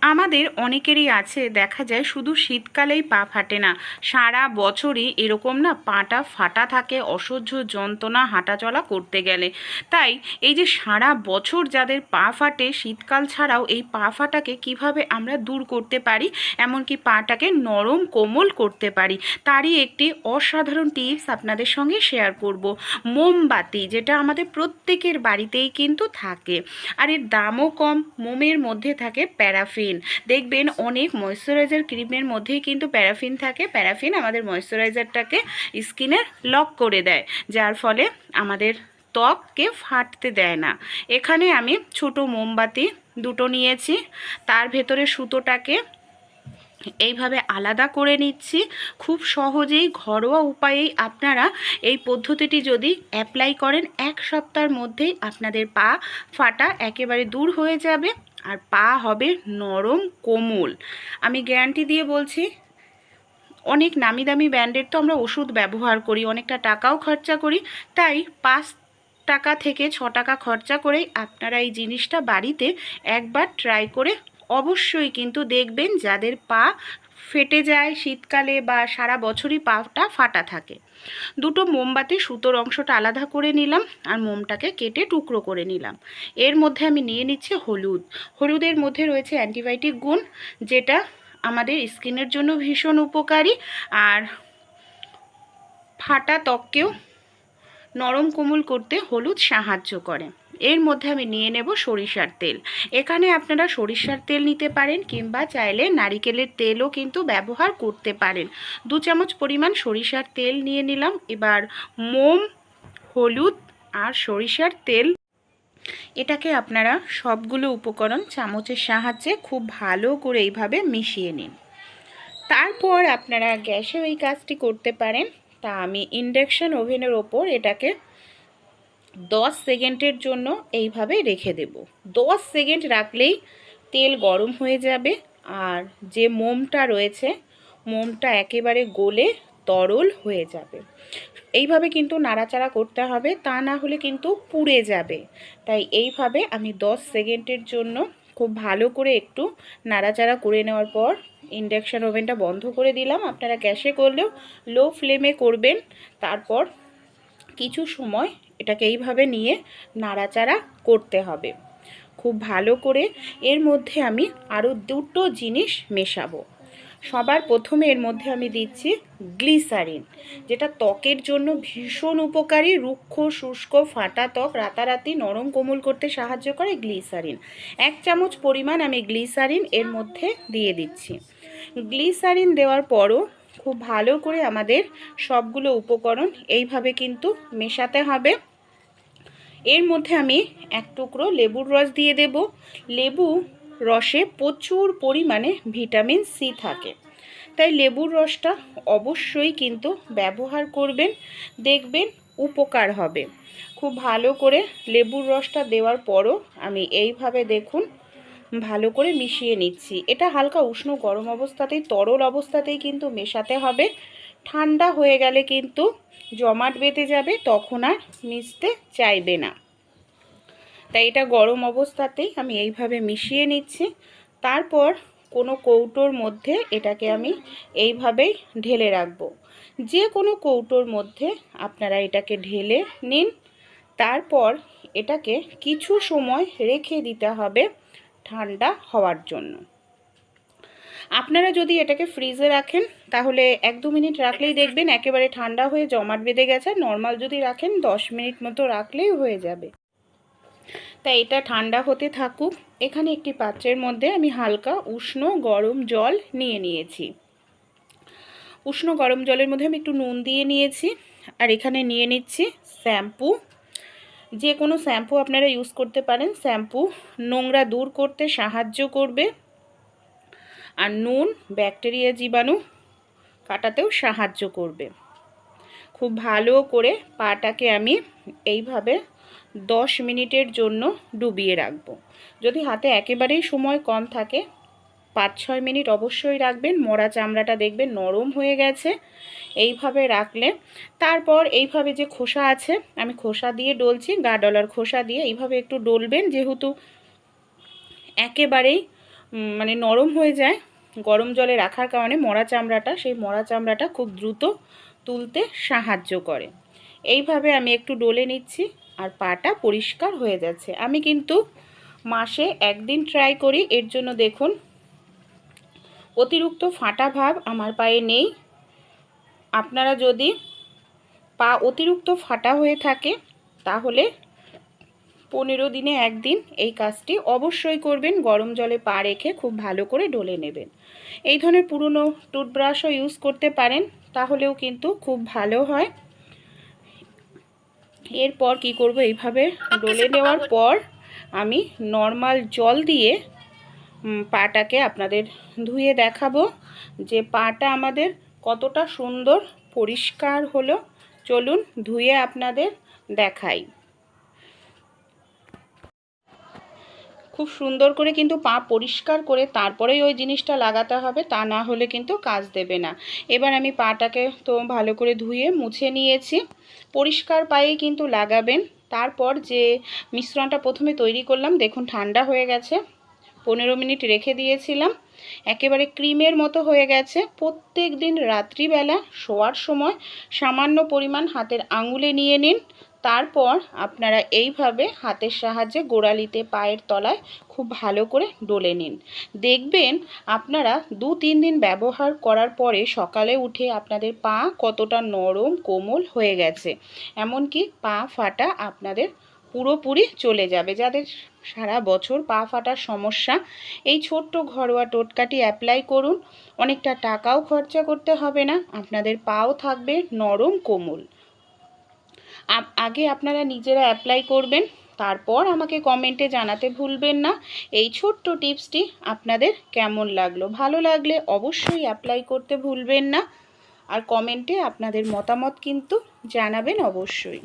আমাদের অনেকেরই আছে, দেখা যায় শুধু শীতকালেই পা ফাটে না। সারা বছরই এরকম না পাটা ফাটা থাকে, অসহ্য যন্ত্রণা, হাঁটাচলা করতে গেলে। তাই এই যে সারা বছর যাদের পা ফাটে, শীতকাল ছাড়াও এই পা ফাটাকে কীভাবে আমরা দূর করতে পারি, এমনকি পাটাকে নরম, কোমল করতে পারি, তারই একটি অসাধারণ টিপস আপনাদের সঙ্গে শেয়ার করব। মোমবাতি, যেটা আমাদের প্রত্যেকের বাড়িতেই কিন্তু থাকে। আর এর দামও কম, মোমের মধ্যে থাকে প্যারাফিন। দেখবেন অনেক ময়শ্চারাইজার ক্রিমের মধ্যেই কিন্তু প্যারাফিন থাকে। প্যারাফিন আমাদের ময়শ্চারাইজারটাকে স্কিনের লক করে দেয়। যার ফলে আমাদের ত্বককে ফাটতে দেয় না। এখানে আমি ছোট মোমবাতি দুটো নিয়েছি। তার ভেতরে সুতোটাকে এইভাবে আলাদা করে নিচ্ছি। খুব সহজেই ঘরোয়া উপায়েই আপনারা এই পদ্ধতিটি যদি অ্যাপ্লাই করেন, এক সপ্তাহের মধ্যেই আপনাদের পা ফাটা একেবারে দূর হয়ে যাবে আর পা হবে নরম কোমল। আমি গ্যারান্টি দিয়ে বলছি, অনেক নামি দামি ব্র্যান্ডের তো আমরা ওষুধ ব্যবহার করি, অনেকটা টাকাও খরচা করি, তাই পাঁচ টাকা থেকে ছ টাকা খরচা করেই আপনারা এই জিনিসটা বাড়িতে একবার ট্রাই করে অবশ্যই কিন্তু দেখবেন যাদের পা ফেটে যায় শীতকালে বা সারা বছরই পাটা ফাটা থাকে। দুটো মোমবাতি সুতোর অংশটা আলাদা করে নিলাম আর মোমটাকে কেটে টুকরো করে নিলাম। এর মধ্যে আমি নিয়ে নিচ্ছি হলুদ। হলুদের মধ্যে রয়েছে অ্যান্টিবায়োটিক গুণ, যেটা আমাদের স্কিনের জন্য ভীষণ উপকারী। আর ফাটা ত্বককেও নরম কোমল করতে হলুদ সাহায্য করে। এর মধ্যে আমি নিয়ে নেব সরিষার তেল। এখানে আপনারা সরিষার তেল নিতে পারেন কিংবা চাইলে নারিকেলের তেলও কিন্তু ব্যবহার করতে পারেন। দু চামচ পরিমাণ সরিষার তেল নিয়ে নিলাম। এবার মোম, হলুদ আর সরিষার তেল। এটাকে আপনারা সবগুলো উপকরণ চামচের সাহায্যে খুব ভালো করে এইভাবে মিশিয়ে নিন। তারপর আপনারা গ্যাসে এই কাজটি করতে পারেন। তা আমি ইন্ডাকশান ওভেনের ওপর এটাকে দশ সেকেন্ডের জন্য এইভাবে রেখে দেব। দশ সেকেন্ড রাখলেই তেল গরম হয়ে যাবে আর যে মোমটা রয়েছে, মোমটা একেবারে গলে তরল হয়ে যাবে। এইভাবে কিন্তু নাড়াচাড়া করতে হবে, তা না হলে কিন্তু পুড়ে যাবে। তাই এইভাবে আমি দশ সেকেন্ডের জন্য খুব ভালো করে একটু নাড়াচাড়া করে নেওয়ার পর ইন্ডাকশান ওভেনটা বন্ধ করে দিলাম। আপনারা গ্যাসে করলেও লো ফ্লেমে করবেন। তারপর কিছু সময় এটাকে এইভাবে নিয়ে নাড়াচাড়া করতে হবে। খুব ভালো করে এর মধ্যে আমি আরও দুটো জিনিস মেশাবো। সবার প্রথমে এর মধ্যে আমি দিচ্ছি গ্লিসারিন, যেটা ত্বকের জন্য ভীষণ উপকারী। রুক্ষ, শুষ্ক, ফাটা ত্বক রাতারাতি, নরম, কোমল করতে সাহায্য করে গ্লিসারিন। এক চামচ পরিমাণ আমি গ্লিসারিন এর মধ্যে দিয়ে দিচ্ছি। গ্লিসারিন দেওয়ার পরও খুব ভালো করে আমাদের সবগুলো উপকরণ এইভাবে কিন্তু মেশাতে হবে। এর মধ্যে আমি এক টুকরো লেবুর রস দিয়ে দেব। লেবু রসে প্রচুর পরিমাণে ভিটামিন সি থাকে। তাই লেবুর রসটা অবশ্যই কিন্তু ব্যবহার করবেন, দেখবেন উপকার হবে। খুব ভালো করে লেবুর রসটা দেওয়ার পরও আমি এইভাবে দেখুন ভালো করে মিশিয়ে নিচ্ছি। এটা হালকা উষ্ণ গরম অবস্থাতেই, তরল অবস্থাতেই কিন্তু মেশাতে হবে। ঠান্ডা হয়ে গেলে কিন্তু জমাট বেঁধে যাবে, তখন আর মিশতে চাইবে না। তাই এটা গরম অবস্থাতেই আমি এইভাবে মিশিয়ে নিচ্ছি। তারপর কোনো কৌটোর মধ্যে এটাকে আমি এইভাবেই ঢেলে রাখব। যে কোনো কৌটোর মধ্যে আপনারা এটাকে ঢেলে নিন। তারপর এটাকে কিছু সময় রেখে দিতে হবে। ঠান্ডা হওয়ার জন্য। আপনারা যদি এটাকে ফ্রিজে রাখেন, তাহলে এক দু মিনিট রাখলেই দেখবেন একেবারে ঠান্ডা হয়ে জমাট বেঁধে গেছে। নর্মাল যদি রাখেন, দশ মিনিট মতো রাখলেই হয়ে যাবে। তাই এটা ঠান্ডা হতে থাকুক। এখানে একটি পাত্রের মধ্যে আমি হালকা উষ্ণ গরম জল নিয়ে নিয়েছি। উষ্ণ গরম জলের মধ্যে আমি একটু নুন দিয়ে নিয়েছি। আর এখানে নিয়ে নিচ্ছি শ্যাম্পু। যে কোনো শ্যাম্পু আপনারা ইউজ করতে পারেন। শ্যাম্পু নোংরা দূর করতে সাহায্য করবে। আর নুন, ব্যাকটেরিয়া জীবাণু কাটাতেও সাহায্য করবে। খুব ভালো করে পাটাকে আমি এইভাবে দশ মিনিটের জন্য ডুবিয়ে রাখব। যদি হাতে একেবারেই সময় কম থাকে পাঁচ ছয় মিনিট অবশ্যই রাখবেন। মরা চামড়াটা দেখবেন নরম হয়ে গেছে। এইভাবে রাখলে, তারপর এইভাবে যে খোসা আছে, আমি খোসা দিয়ে ডলছি গা ডলার খোসা দিয়ে এইভাবে একটু ডলবেন। যেহেতু একেবারেই মানে নরম হয়ে যায়, গরম জলে রাখার কারণে মরা চামড়াটা, সেই মরা চামড়াটা খুব দ্রুত তুলতে সাহায্য করে। এইভাবে আমি একটু ডলে নিচ্ছি আর পাটা পরিষ্কার হয়ে যাচ্ছে। আমি কিন্তু মাসে একদিন ট্রাই করি। এর জন্য দেখুন অতিরিক্ত ফাটা ভাব আমার পায়ে নেই। আপনারা যদি পা অতিরিক্ত ফাটা হয়ে থাকে তাহলে পনেরো দিনে একদিন এই কাজটি অবশ্যই করবেন। গরম জলে পা রেখে খুব ভালো করে ডলে নেবেন। এই ধরনের পুরনো টুথব্রাশও ইউজ করতে পারেন তাহলেও কিন্তু খুব ভালো হয়। এরপর কি করব? এইভাবে ডলে নেওয়ার পর আমি নর্মাল জল দিয়ে পাটাকে আপনাদের ধুয়ে দেখাবো। যে পাটা আমাদের কতটা সুন্দর পরিষ্কার হলো, চলুন ধুয়ে আপনাদের দেখাই। খুব সুন্দর করে কিন্তু পা পরিষ্কার করে তারপরেই ওই জিনিসটা লাগাতে হবে, তা না হলে কিন্তু কাজ দেবে না। এবার আমি পাটাকে তো ভালো করে ধুয়ে মুছে নিয়েছি। পরিষ্কার পায়েই কিন্তু লাগাবেন। তারপর যে মিশ্রণটা প্রথমে তৈরি করলাম, দেখুন ঠান্ডা হয়ে গেছে। পনেরো মিনিট রেখে দিয়েছিলাম। একেবারে ক্রিমের মতো হয়ে গেছে। প্রত্যেক দিন রাত্রিবেলা শোয়ার সময় সামান্য পরিমাণ হাতের আঙুলে নিয়ে নিন। তারপর আপনারা এইভাবে হাতের সাহায্যে গোড়ালিতে পায়ের তলায় খুব ভালো করে ডলে নিন। দেখবেন আপনারা দু তিন দিন ব্যবহার করার পরে সকালে উঠে আপনাদের পা কতটা নরম কোমল হয়ে গেছে। এমনকি পা ফাটা আপনাদের পুরোপুরি চলে যাবে। যাদের সারা বছর পা ফাটার সমস্যা, এই ছোট্ট ঘরোয়া টোটকাটি অ্যাপ্লাই করুন। অনেকটা টাকাও খরচা করতে হবে না, আপনাদের পাও থাকবে নরম কোমল। আগে আপনারা নিজেরা অ্যাপ্লাই করবেন, তারপর আমাকে কমেন্টে জানাতে ভুলবেন না। এই ছোট্ট টিপসটি আপনাদের কেমন লাগল? ভালো লাগলে অবশ্যই অ্যাপ্লাই করতে ভুলবেন না। আর কমেন্টে আপনাদের মতামত কিন্তু জানাবেন অবশ্যই।